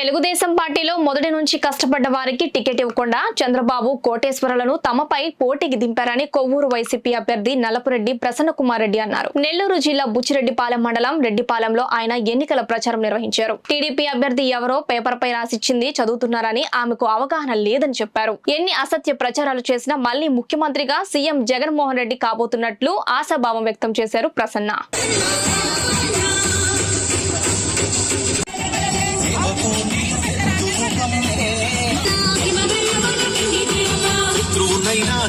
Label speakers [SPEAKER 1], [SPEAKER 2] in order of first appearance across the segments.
[SPEAKER 1] తెలుగుదేశం పార్టీలో మొదటి నుంచి కష్టపడ్డ వారికి టికెట్ ఇవ్వకుండా చంద్రబాబు కోటేశ్వరులను తమపై పోటీకి దింపారని కొవ్వూరు వైసీపీ అభ్యర్థి నలపురెడ్డి ప్రసన్న కుమార్ రెడ్డి అన్నారు. నెల్లూరు జిల్లా బుచ్చిరెడ్డిపాలెం మండలం రెడ్డిపాలెంలో ఆయన ఎన్నికల ప్రచారం నిర్వహించారు. టీడీపీ అభ్యర్థి ఎవరో పేపర్ పై రాసిచ్చింది చదువుతున్నారని ఆమెకు అవగాహన లేదని చెప్పారు. ఎన్ని అసత్య ప్రచారాలు చేసినా మళ్ళీ ముఖ్యమంత్రిగా సీఎం జగన్మోహన్ రెడ్డి కాబోతున్నట్లు ఆశాభావం వ్యక్తం చేశారు ప్రసన్న.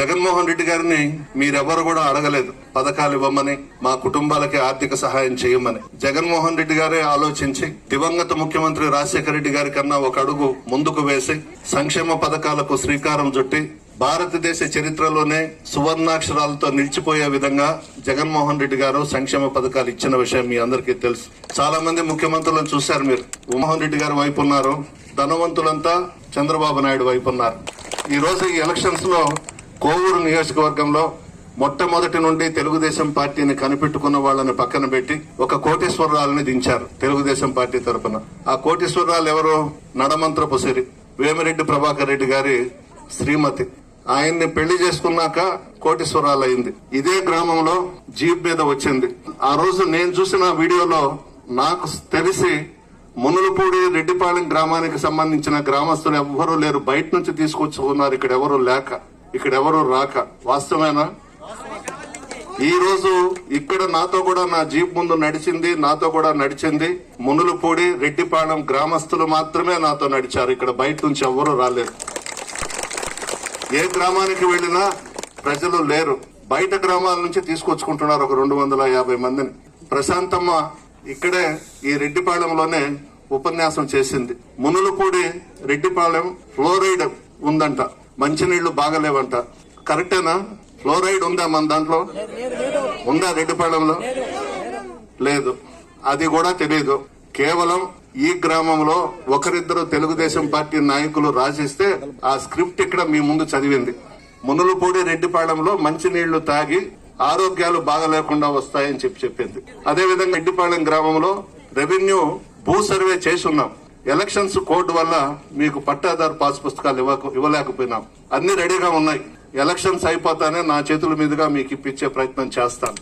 [SPEAKER 2] జగన్మోహన్ రెడ్డి గారిని మీరెవరు కూడా అడగలేదు. పథకాలు ఇవ్వమని మా కుటుంబాలకి ఆర్థిక సహాయం చేయమని. జగన్మోహన్ రెడ్డి గారే ఆలోచించి దివంగత ముఖ్యమంత్రి రాజశేఖర రెడ్డి గారి కన్నా ఒక అడుగు ముందుకు వేసి సంక్షేమ పథకాలకు శ్రీకారం చుట్టి భారతదేశ చరిత్రలోనే సువర్ణాక్షరాలతో నిలిచిపోయే విధంగా జగన్మోహన్ రెడ్డి గారు సంక్షేమ పథకాలు ఇచ్చిన విషయం మీ అందరికీ తెలుసు. చాలా మంది ముఖ్యమంత్రులను చూశారు మీరు. మోహన్ రెడ్డి గారి వైపు ఉన్నారు ధనవంతులంతా చంద్రబాబు నాయుడు వైపు ఉన్నారు. ఈ రోజు ఈ ఎలక్షన్స్లో కోవూరు నియోజకవర్గంలో మొట్టమొదటి నుండి తెలుగుదేశం పార్టీని కనిపెట్టుకున్న వాళ్ళని పక్కన పెట్టి ఒక కోటేశ్వరరాలని దించారు తెలుగుదేశం పార్టీ తరపున. ఆ కోటేశ్వరరాలు ఎవరు? నడమంత్రపు సిరి వేమిరెడ్డి ప్రభాకర్ రెడ్డి గారి శ్రీమతి. ఆయన్ని పెళ్ళి చేసుకున్నాక కోటేశ్వరాలు అయింది ఇదే గ్రామంలో జీప్ మీద వచ్చింది. ఆ రోజు నేను చూసిన వీడియోలో నాకు తెలిసి మునులపూడి రెడ్డిపాలెం గ్రామానికి సంబంధించిన గ్రామస్తులు ఎవ్వరూ లేరు. బయట నుంచి తీసుకొచ్చుకున్నారు ఇక్కడ ఎవరు లేక. ఇక్కడ ఎవరు రాక. వాస్తవేనా ఈ రోజు ఇక్కడ నాతో కూడా నా జీప్ ముందు నడిచింది నాతో కూడా నడిచింది. మునులపూడి రెడ్డిపాళెం గ్రామస్తులు మాత్రమే నాతో నడిచారు. ఇక్కడ బయట నుంచి ఎవ్వరూ రాలేరు ఏ గ్రామానికి వెళ్ళినా ప్రజలు లేరు. బయట గ్రామాల నుంచి తీసుకొచ్చుకుంటున్నారు ఒక రెండు వందల యాభై మందిని. ప్రశాంతమ్మ ఇక్కడే ఈ రెడ్డిపాళెంలోనే ఉపన్యాసం చేసింది. మునులపూడి రెడ్డిపాళెం ఫ్లోరైడ్ ఉందంట. మంచినీళ్ళు బాగలేవంట. కరెక్టేనా? ఫ్లోరైడ్ ఉందా మన దాంట్లో? ఉందా రెడ్డిపాళెంలో లేదు. అది కూడా తెలియదు కేవలం ఈ గ్రామంలో ఒకరిద్దరు తెలుగుదేశం పార్టీ నాయకులు రాసిస్తే ఆ స్క్రిప్ట్ ఇక్కడ మీ ముందు చదివింది. మునులపూడి రెడ్డిపాళెంలో మంచినీళ్ళు తాగి ఆరోగ్యాలు బాగలేకుండా వస్తాయని చెప్పి చెప్పింది. అదే విధంగా రెడ్డిపాళెం గ్రామంలో రెవెన్యూ భూ సర్వే చేసి ఉన్నాం. ఎలక్షన్స్ కోడ్ వల్ల మీకు పట్టాదారు పాస్ పుస్తకాలు ఇవ్వక ఇవ్వలేకపోయినాం. అన్ని రెడీగా ఉన్నాయి. ఎలక్షన్స్ అయిపోతానే నా చేతుల మీదుగా మీకు ఇప్పించే ప్రయత్నం చేస్తాను.